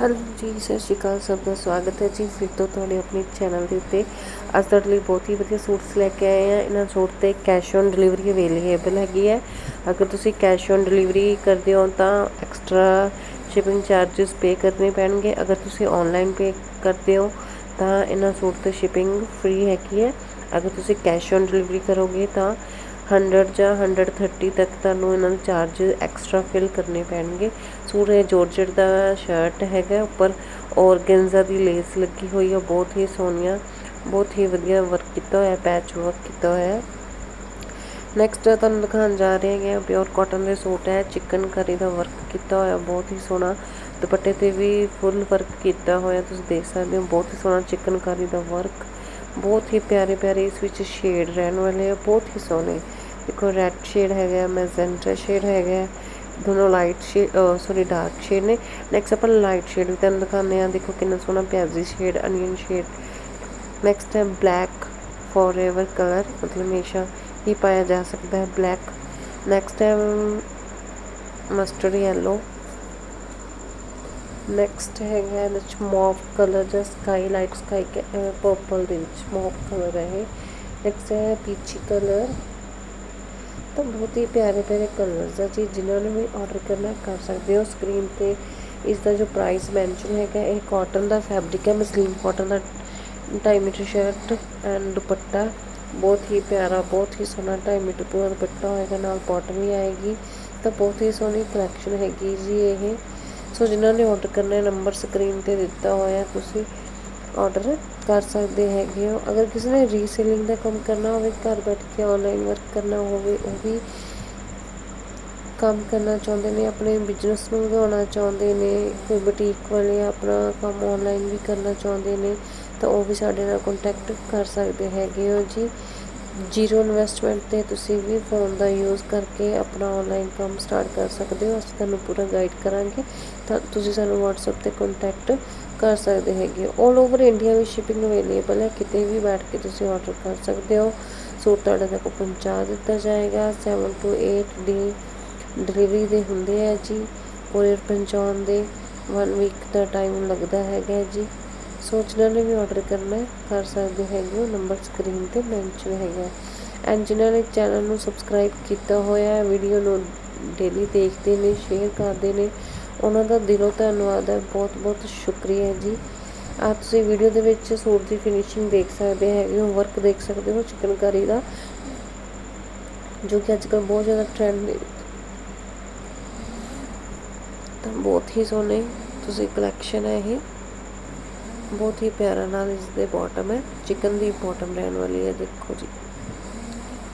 Hello ਜੀ, ਸਤਿ ਸ਼੍ਰੀ ਅਕਾਲ, ਸਭ ਦਾ ਸਵਾਗਤ ਹੈ ਜੀ। ਫਿਰ ਤੋਂ ਤੁਹਾਡੇ ਆਪਣੇ ਚੈਨਲ ਦੇ ਉੱਤੇ ਅੱਜ ਤੁਹਾਡੇ ਲਈ ਬਹੁਤ ਹੀ ਵਧੀਆ ਸੂਟਸ ਲੈ ਕੇ ਆਏ ਆ ਇਹਨਾਂ ਸੂਟ ਤੇ ਕੈਸ਼ ਔਨ ਡਿਲੀਵਰੀ ਅਵੇਲੇਬਲ ਹੈਗੀ ਹੈ। ਅਗਰ ਤੁਸੀਂ ਕੈਸ਼ ਔਨ ਡਿਲੀਵਰੀ ਕਰਦੇ ਹੋ ਤਾਂ ਐਕਸਟਰਾ ਸ਼ਿਪਿੰਗ ਚਾਰजेस ਪੇ ਕਰਨੇ ਪੈਣਗੇ। ਅਗਰ ਤੁਸੀਂ ਆਨਲਾਈਨ ਪੇ ਕਰਦੇ ਹੋ ਤਾਂ ਇਹਨਾਂ ਸੂਟ ਤੇ ਸ਼ਿਪਿੰਗ ਫ੍ਰੀ ਹੈਗੀ ਹੈ। ਅਗਰ ਤੁਸੀਂ ਕੈਸ਼ ਔਨ ਡਿਲੀਵਰੀ ਕਰੋਗੇ ਤਾਂ 100 ਜਾਂ 130 ਤੱਕ ਤੁਹਾਨੂੰ ਇਹਨਾਂ ਦੇ ਚਾਰਜ ਐਕਸਟਰਾ ਫਿਲ ਕਰਨੇ ਪੈਣਗੇ। ਸੂਟ ਇਹ ਜੋਰਜਟ ਦਾ ਸ਼ਰਟ ਹੈਗਾ ਉੱਪਰ ਔਰਗੈਂਜ਼ਾ ਦੀ ਲੇਸ ਲੱਗੀ ਹੋਈ ਹੈ ਬਹੁਤ ਹੀ ਸੋਹਣੀਆਂ, ਬਹੁਤ ਹੀ ਵਧੀਆ ਵਰਕ ਕੀਤਾ ਹੋਇਆ ਪੈਚ ਵਰਕ ਕੀਤਾ ਹੋਇਆ। ਨੈਕਸਟ ਤੁਹਾਨੂੰ ਦਿਖਾਉਣ ਜਾ ਰਹੇ ਹੈਗੇ ਪਿਓਰ ਕਾਟਨ ਦੇ ਸੂਟ ਹੈ ਚਿਕਨ ਕਰੀ ਦਾ ਵਰਕ ਕੀਤਾ ਹੋਇਆ, ਬਹੁਤ ਹੀ ਸੋਹਣਾ। ਦੁਪੱਟੇ ਤੇ ਵੀ ਫੁੱਲ ਵਰਕ ਕੀਤਾ ਹੋਇਆ, ਤੁਸੀਂ ਦੇਖ ਸਕਦੇ ਹੋ, ਬਹੁਤ ਹੀ ਸੋਹਣਾ ਚਿਕਨ ਕਰੀ ਦਾ ਵਰਕ ਬਹੁਤ ਹੀ ਪਿਆਰੇ ਪਿਆਰੇ ਇਸ ਵਿੱਚ ਸ਼ੇਡ ਰਹਿਣ ਵਾਲੇ ਆ, ਬਹੁਤ ਹੀ ਸੋਹਣੇ। ਦੇਖੋ ਰੈੱਡ ਸ਼ੇਡ ਹੈਗਾ ਮੈਜੈਂਟਾ ਸ਼ੇਡ ਹੈਗਾ। ਦੋਨੋਂ light shade sorry dark shade ਨੇ। ਨੈਕਸਟ ਆਪਾਂ ਲਾਈਟ ਸ਼ੇਡ ਵੀ ਤੁਹਾਨੂੰ ਦਿਖਾਉਂਦੇ ਆ ਦੇਖੋ ਕਿੰਨਾ ਸੋਹਣਾ ਪਿਆਜ਼ੀ ਸ਼ੇਡ ਅਨੀਅਨ ਸ਼ੇਡ ਨੈਕਸਟ ਹੈ ਬਲੈਕ ਫੋਰਐਵਰ ਕਲਰ ਮਤਲਬ ਹਮੇਸ਼ਾ ਹੀ ਪਾਇਆ ਜਾ ਸਕਦਾ ਹੈ ਬਲੈਕ ਨੈਕਸਟ ਹੈ ਮਸਟਰਡ ਯੈਲੋ ਨੈਕਸਟ ਹੈਗਾ ਇਹਦੇ ਵਿੱਚ ਮੌਫ ਕਲਰ ਜਾਂ ਸਕਾਈ ਲਾਈਟ ਸਕਾਈ ਪਰਪਲ ਦੇ ਵਿੱਚ ਮੌਫ ਕਲਰ ਹੈ ਇਹ। ਨੈਕਸਟ ਹੈ ਪੀਚੀ ਕਲਰ ਤਾਂ ਬਹੁਤ ਹੀ ਪਿਆਰੇ ਪਿਆਰੇ ਕਲਰਸ ਆ ਜੀ, ਜਿਨ੍ਹਾਂ ਨੂੰ ਵੀ ਆਰਡਰ ਕਰਨਾ ਕਰ ਸਕਦੇ ਹੋ ਸਕਰੀਨ ਤੇ। ਇਸ ਦਾ ਜੋ ਪ੍ਰਾਈਸ ਮੈਂਸ਼ਨ ਹੈਗਾ, ਇਹ ਕਾਟਨ ਦਾ ਫੈਬਰਿਕ ਹੈ ਮਸਲੀਨ ਕਾਟਨ ਦਾ 2.5 ਮੀਟਰ ਸ਼ਰਟ ਐਂਡ ਦੁਪੱਟਾ। ਬਹੁਤ ਹੀ ਪਿਆਰਾ, ਬਹੁਤ ਹੀ ਸੋਹਣਾ 2.5 ਮੀਟਰ ਪੂਰਾ ਦੁਪੱਟਾ ਹੋਏਗਾ, ਨਾਲ ਬਾਟਮ ਵੀ ਆਏਗੀ। ਤਾਂ ਬਹੁਤ ਹੀ ਸੋਹਣੀ ਕਲੈਕਸ਼ਨ ਹੈਗੀ ਜੀ ਇਹ। ਸੋ ਜਿਨ੍ਹਾਂ ਨੇ ਆਰਡਰ ਕਰਨਾ ਨੰਬਰ ਸਕਰੀਨ ਤੇ ਦਿੱਤਾ ਹੋਇਆ ਤੁਸੀਂ। ਆਰਡਰ ਕਰ ਸਕਦੇ ਹੈਗੇ ਹੋ। ਅਗਰ ਕਿਸੇ ਨੇ ਰੀਸੇਲਿੰਗ ਦਾ ਕੰਮ ਕਰਨਾ ਹੋਵੇ, ਘਰ ਬੈਠ ਕੇ ਆਨਲਾਈਨ ਵਰਕ ਕਰਨਾ ਹੋਵੇ, ਉਹ ਵੀ ਕੰਮ ਕਰਨਾ ਚਾਹੁੰਦੇ ਨੇ, ਆਪਣੇ ਬਿਜ਼ਨਸ ਨੂੰ ਵਧਾਉਣਾ ਚਾਹੁੰਦੇ ਨੇ, ਕੋਈ ਬੁਟੀਕ ਵਾਲੇ ਆਪਣਾ ਕੰਮ ਆਨਲਾਈਨ ਵੀ ਕਰਨਾ ਚਾਹੁੰਦੇ ਨੇ, ਤਾਂ ਉਹ ਵੀ ਸਾਡੇ ਨਾਲ ਕੰਟੈਕਟ ਕਰ ਸਕਦੇ ਹੈਗੇ ਹੋ ਜੀ। ਜ਼ੀਰੋ ਇਨਵੈਸਟਮੈਂਟ ਤੇ ਤੁਸੀਂ ਵੀ ਫੋਨ ਦਾ ਯੂਜ਼ ਕਰਕੇ ਆਪਣਾ ਆਨਲਾਈਨ ਕੰਮ ਸਟਾਰਟ ਕਰ ਸਕਦੇ ਹੋ। ਅਸੀਂ ਤੁਹਾਨੂੰ ਪੂਰਾ ਗਾਈਡ ਕਰਾਂਗੇ। ਤਾਂ ਤੁਸੀਂ ਸਾਨੂੰ WhatsApp ਤੇ ਕੰਟੈਕਟ ਕਰ ਸਕਦੇ ਹੈਗੇ ਆਲ ਓਵਰ ਇੰਡੀਆ ਵਿੱਚ ਸ਼ਿਪਿੰਗ ਅਵੇਲੇਬਲ ਹੈ। ਕਿਤੇ ਵੀ ਬੈਠ ਕੇ ਤੁਸੀਂ ਆਰਡਰ ਕਰ ਸਕਦੇ ਹੋ। ਸੂਟ ਤੁਹਾਡੇ ਤੱਕ ਪਹੁੰਚਾ ਦਿੱਤਾ ਜਾਏਗਾ। 7 ਟੂ 8 ਡੀ ਡਿਲੀਵਰੀ ਦੇ ਹੁੰਦੇ ਆ ਜੀ। ਕੋਰੀਅਰ ਪਹੁੰਚਾਉਣ ਦੇ 1 ਵੀਕ ਦਾ ਟਾਈਮ ਲੱਗਦਾ ਹੈਗਾ ਜੀ। ਸੋ ਨੇ ਵੀ ਆਰਡਰ ਕਰਨਾ ਕਰ ਸਕਦੇ ਹੈਗੇ ਹੋ ਨੰਬਰ ਸਕਰੀਨ ਤੇ ਮੈਂਸ਼ਨ ਹੈਗਾ ਐਂਡ ਜਿਨ੍ਹਾਂ ਨੇ ਚੈਨਲ ਨੂੰ ਸਬਸਕ੍ਰਾਈਬ ਕੀਤਾ ਹੋਇਆ ਹੈ ਵੀਡੀਓ ਨੂੰ ਡੇਲੀ ਦੇਖਦੇ ਨੇ ਸ਼ੇਅਰ ਕਰਦੇ ਨੇ, ਉਹਨਾਂ ਦਾ ਦਿਲੋਂ ਧੰਨਵਾਦ ਹੈ ਬਹੁਤ ਬਹੁਤ ਸ਼ੁਕਰੀਆ ਜੀ। ਆ ਤੁਸੀਂ ਵੀਡੀਓ ਦੇ ਵਿੱਚ ਸੂਟ ਦੀ ਫਿਨਿਸ਼ਿੰਗ ਦੇਖ ਸਕਦੇ ਹੈਗੇ ਹੋ ਵਰਕ ਦੇਖ ਸਕਦੇ ਹੋ, ਚਿਕਨਕਾਰੀ ਦਾ, ਜੋ ਕਿ ਅੱਜ ਕੱਲ੍ਹ ਬਹੁਤ ਜ਼ਿਆਦਾ ਟ੍ਰੈਂਡ ਤਾਂ ਬਹੁਤ ਹੀ ਸੋਹਣੇ ਤੁਸੀਂ ਕਲੈਕਸ਼ਨ ਹੈ ਇਹ। ਬਹੁਤ ਹੀ ਪਿਆਰਾ ਨਾਲ ਇਸ ਦੇ ਬਾਟਮ ਹੈ। ਚਿਕਨ ਦੀ ਬਾਟਮ ਰਹਿਣ ਵਾਲੀ ਹੈ, ਦੇਖੋ ਜੀ।